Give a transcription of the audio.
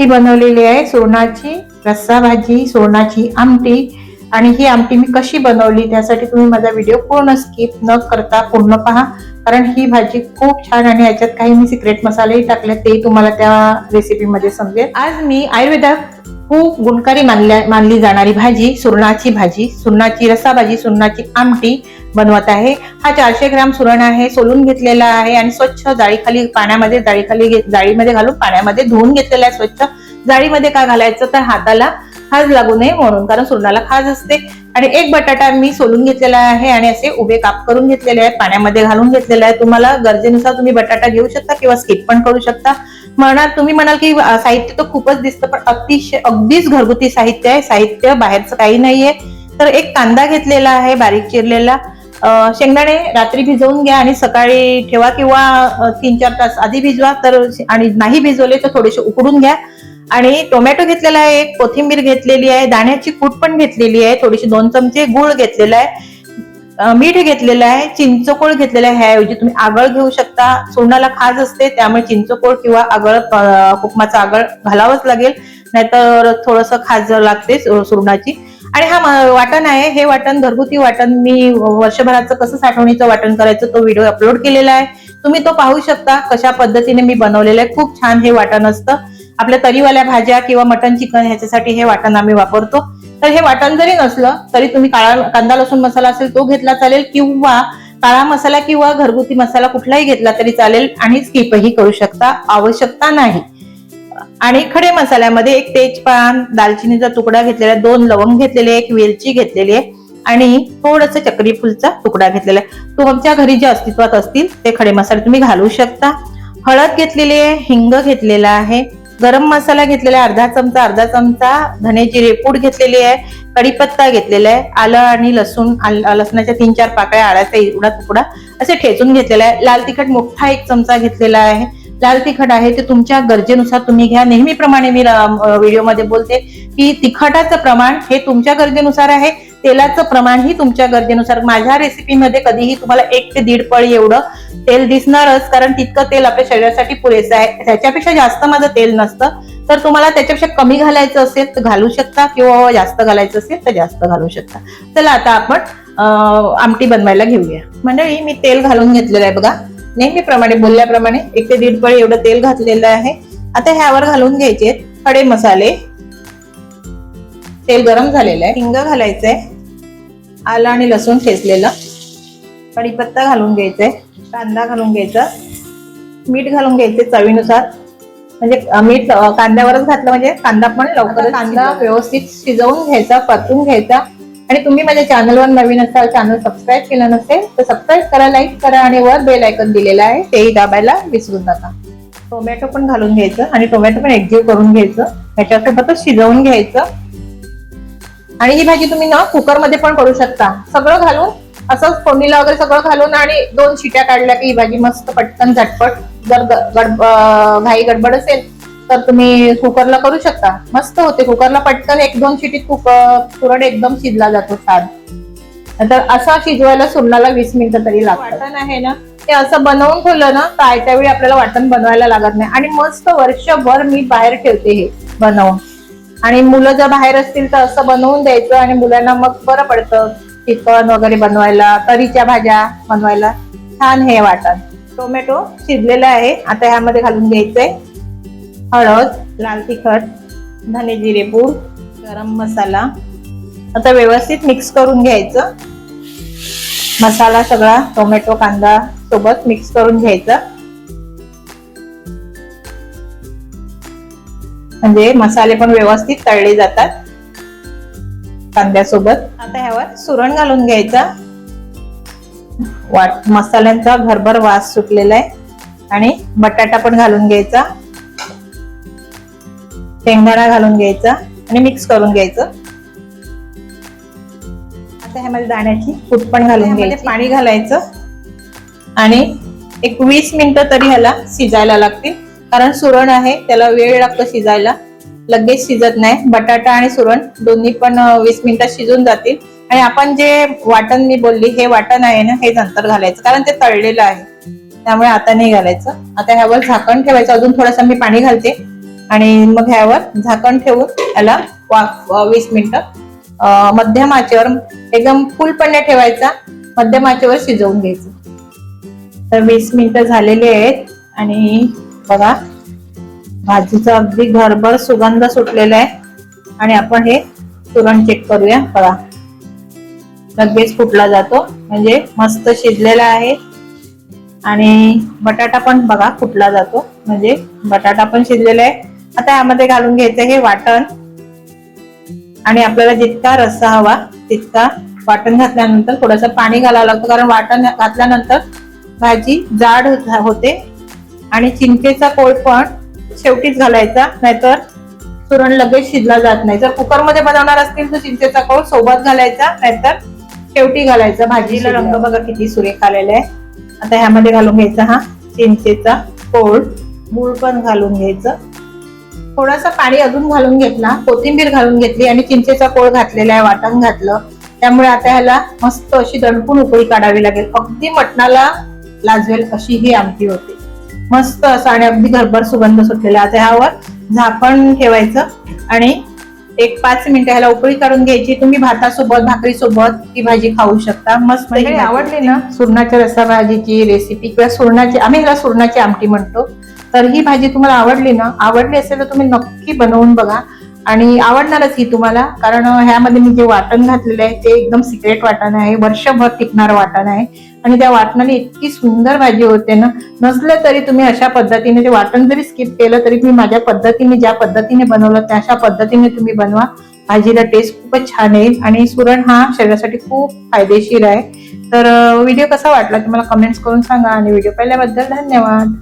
ही बनवलेली आहे सुरणाची रस्सा भाजी सुरणाची आमटी. आणि ही आमटी मी कशी बनवली त्यासाठी तुम्ही माझा व्हिडिओ पूर्ण स्किप न करता पूर्ण पहा. कारण ही भाजी खूप छान आणि याच्यात काही मी सिक्रेट मसालेही टाकले ते तुम्हाला त्या रेसिपीमध्ये समजेल. आज मी आयुर्वेदात खूप गुणकारी मानल्या मानली जाणारी भाजी सुरणाची भाजी सुरणाची रस्सा भाजी सुरणाची आमटी बनवत आहे. हा चारशे ग्राम सुरण आहे सोलून घेतलेला आहे आणि स्वच्छ जाळीखाली पाण्यामध्ये जाळीखाली घे- जाळीमध्ये घालून पाण्यामध्ये धुवून घेतलेला आहे स्वच्छ. जाळीमध्ये का घालायचं? तर हाताला खाज लागू नये म्हणून कारण सुरणाला खाज असते. आणि एक बटाटा मी सोलून घेतलेला आहे आणि असे उभे काप करून घेतलेले आहेत. पाण्यामध्ये घालून घेतलेले आहे तुम्हाला गरजेनुसार तुम्ही बटाटा घेऊ शकता किंवा स्किप पण करू शकता. म्हणाल तुम्ही म्हणाल की साहित्य तर खूपच दिसतं पण अतिशय अगदीच घरगुती साहित्य आहे. साहित्य बाहेरचं काही नाहीये. तर एक कांदा घेतलेला आहे बारीक चिरलेला. शेंगदाणे रात्री भिजवून घ्या आणि सकाळी ठेवा किंवा तीन चार तास आधी भिजवा. तर आणि नाही भिजवले तर थोडेसे उकडून घ्या. आणि टोमॅटो घेतलेला आहे एक कोथिंबीर घेतलेली आहे दाण्याची कूट पण घेतलेली आहे. थोडीशी दोन चमचे गुळ घेतलेला आहे. मीठ घेतलेलं आहे चिंचकोळ घेतलेलं आहे. ह्याऐवजी तुम्ही आगळ घेऊ शकता. सोनाला खाज असते त्यामुळे चिंचकोळ किंवा आगळ उपमाचा आगळ घालावंच लागेल. नाहीतर थोडस खाज लागते सु- सुरणाची. आणि हा वाटण आहे हे वाटण घरगुती वाटण मी वर्षभराचं कसं साठवणीचं वाटण करायचं तो व्हिडिओ अपलोड केलेला आहे. तुम्ही तो पाहू शकता कशा पद्धतीने मी बनवलेलं आहे. खूप छान हे वाटण असतं. आपल्या तरीवाल्या भाज्या किंवा मटन चिकन ह्याच्यासाठी हे वाटण आम्ही वापरतो. तर हे वाटण जरी नसलं तरी तुम्ही काळा कांदा लसूण मसाला असेल तो घेतला चालेल किंवा काळा मसाला किंवा घरगुती मसाला कुठलाही घेतला तरी चालेल आणि स्किपही करू शकता. आवश्यकता नाही. आणि खडे मसाल्यामध्ये एक तेजपान दालचिनीचा तुकडा घेतलेला आहे दोन लवंग घेतलेले एक वेलची घेतलेली आहे आणि थोडस चक्रीफुलचा तुकडा घेतलेला आहे. तुमच्या घरी जे अस्तित्वात असतील ते खडे मसाले तुम्ही घालू शकता. हळद घेतलेली आहे हिंग घेतलेला आहे गरम मसाला घेतलेला आहे अर्धा चमचा अर्धा चमचा धनेची रेपूड घेतलेली आहे कढीपत्ता घेतलेला आहे आलं आणि लसूण आल- लसणाच्या तीन चार पाकळ्या आळ्याचा एवढा तुकडा असे ठेचून घेतलेला आहे. लाल तिखट मोठा एक चमचा घेतलेला आहे. लाल तिखट आहे ते तुमच्या गरजेनुसार तुम्ही घ्या. नेहमीप्रमाणे मी व्हिडिओमध्ये बोलते की तिखटाचं प्रमाण हे तुमच्या गरजेनुसार आहे. तेलाचं प्रमाणही तुमच्या गरजेनुसार. माझ्या रेसिपीमध्ये कधीही तुम्हाला एक ते दीड पळी एवढं तेल दिसणारच कारण तितकं तेल आपल्या शरीरासाठी पुरेसं आहे. त्याच्यापेक्षा जास्त माझं तेल नसतं. तर तुम्हाला त्याच्यापेक्षा कमी घालायचं असेल तर घालू शकता किंवा जास्त घालायचं असेल तर जास्त घालू शकता. चला आता आपण आमटी बनवायला घेऊया. मंडळी मी तेल घालून घेतलेलं आहे बघा. नेहमीप्रमाणे बोलल्याप्रमाणे एक ते दीड पळी एवढं तेल घातलेलं आहे. आता ह्यावर घालून घ्यायचे खडे मसाले. तेल गरम झालेलं आहे. हिंग घालायचंय आलं आणि लसूण ठेचलेलं. कढीपत्ता घालून घ्यायचंय. कांदा घालून घ्यायचा. मीठ घालून घ्यायचे चवीनुसार. म्हणजे मीठ कांद्यावरच घातलं म्हणजे कांदा पण लवकर कांदा व्यवस्थित शिजवून घ्यायचा परतून घ्यायचा. आणि तुम्ही माझ्या चॅनलवर नवीन असाल चॅनल सबस्क्राईब केलं नसेल तर सबस्क्राईब करा लाईक करा आणि वर बेल आयकन दिलेला आहे तेही दाबायला विसरू नका. टोमॅटो पण घालून घ्यायचं आणि टोमॅटो पण एकजीव करून घ्यायचं. ह्याच्यासोबतच शिजवून घ्यायचं. आणि ही भाजी तुम्ही ना कुकरमध्ये पण करू शकता. सगळं घालून असंच फोडणीला वगैरे सगळं घालून आणि दोन शिट्या काढल्या की ही भाजी मस्त पटकन झटपट जर गड घाई गडबड असेल तर तुम्ही कुकरला करू शकता. मस्त होते कुकरला पटकन एक दोन शिटीत कुकर एकदम शिजला जातो छान. नंतर असा शिजवायला सुरणाला वीस मिनिटं तरी लागतात. वाटण आहे ना? ते असं बनवून ठेवलं ना तर आयत्या वेळी आपल्याला वाटण बनवायला लागत नाही. आणि मस्त वर्षभर मी बाहेर ठेवते हे बनवून. आणि मुलं जर बाहेर असतील तर असं बनवून द्यायचं आणि मुलांना मग बरं पडतं. चिकन वगैरे बनवायला तरीच्या भाज्या बनवायला. छान हे वाटण. टोमॅटो शिजलेला आहे आता ह्यामध्ये घालून घ्यायचंय. हळद लाल तिखट धने जिरेपूड गरम मसाला. आता व्यवस्थित मिक्स करून घ्यायचं. मसाला सगळा टोमॅटो कांदा सोबत मिक्स करून घ्यायचा. म्हणजे मसाले पण व्यवस्थित तळले जातात. कांद्यासोबत. आता ह्यावर सुरण घालून घ्यायचा. वाट मसाल्यांचा भरभर वास सुटलेला आहे. आणि बटाटा पण घालून घ्यायचा. शेंगदाणा घालून घ्यायचा आणि मिक्स करून घ्यायचं. आता ह्यामध्ये दाण्याची कूट पण घालून घ्यायची. पाणी घालायचं. आणि एक वीस मिनिटं तरी ह्याला शिजायला लागतील. कारण सुरण आहे त्याला वेळ लागतो शिजायला. लगेच शिजत नाही. बटाटा आणि सुरण दोन्ही पण वीस मिनिटात शिजून जातील. आणि आपण जे वाटण मी बोलली हे वाटण आहे ना हे नंतर घालायचं. कारण ते तळलेलं आहे. त्यामुळे आता नाही घालायचं. आता ह्यावर झाकण ठेवायचं. अजून थोडंसं मी पाणी घालते. आणि मग ह्यावर झाकण ठेवून याला वीस मिनिटं मध्यम आचेवर एकदम फुलपणे ठेवायचा मध्यम आचेवर शिजवून घ्यायचं. तर वीस मिनिटं झालेली आहेत आणि बघा भाजीचा अगदी घरभर सुगंध सुटलेला आहे. आणि आपण हे तुरण चेक करूया. बघा लगेच फुटला जातो. म्हणजे मस्त शिजलेला आहे. आणि बटाटा पण बघा फुटला जातो. म्हणजे बटाटा पण शिजलेला आहे. आता यामध्ये घालून घ्यायचं हे वाटण. आणि आपल्याला जितका रस्सा हवा तितका वाटण घातल्यानंतर थोडंसं पाणी घालावं लागतं. कारण वाटण घातल्यानंतर भाजी जाड होत- आणि चिंचेचा कोळ पण शेवटीच घालायचा. नाहीतर सुरण लगेच शिजला जात नाही. जर कुकरमध्ये बनवणार असतील तर चिंचेचा कोळ सोबत घालायचा. नाहीतर शेवटी घालायचा. भाजीला रंग बघा किती सुरेख आलेला आहे आता ह्यामध्ये घालून घ्यायचा हा चिंचेचा कोळ. मूळ पण घालून घ्यायचं. थोडासा पाणी अजून घालून घेतला कोथिंबीर घालून घेतली आणि चिंचेचा कोळ घातलेला आहे वाटण घातलं. त्यामुळे आता ह्याला मस्त अशी दणकून उकळी काढावी लागेल. अगदी मटणाला लाजवेल अशी ही आमटी होते. मस्त असं आणि अगदी घरभर सुगंध सुटलेला. आता ह्यावर झाकण ठेवायचं आणि एक पाच मिनिटं ह्याला उकळी काढून घ्यायची. तुम्ही भातासोबत भाकरीसोबत ही भाजी खाऊ शकता. मस्त म्हणजे आवडली ना? सुरणाच्या रस्सा भाजीची रेसिपी किंवा सुरणाची आम्ही ह्याला सुरणाची आमटी म्हणतो. तर ही भाजी तुम्हाला आवडली ना आवडली असेल तर तुम्ही नक्की बनवून बघा. आणि आवडणारच ही तुम्हाला कारण ह्यामध्ये मी जे वाटण घातलेलं आहे ते एकदम सिक्रेट वाटण आहे वर्षभर टिकणारं वाटण आहे. आणि त्या वाटणाने इतकी सुंदर भाजी होते ना नसलं तरी तुम्ही अशा पद्धतीने ते वाटण जरी स्किप केलं तरी मी माझ्या पद्धतीने ज्या पद्धतीने बनवलं त्या अशा पद्धतीने तुम्ही बनवा. भाजीला टेस्ट खूपच छान येईल आणि सुरण हा शरीरासाठी खूप फायदेशीर आहे. तर व्हिडिओ कसा वाटला तुम्हाला कमेंट्स करून सांगा आणि व्हिडिओ पाहिल्याबद्दल धन्यवाद.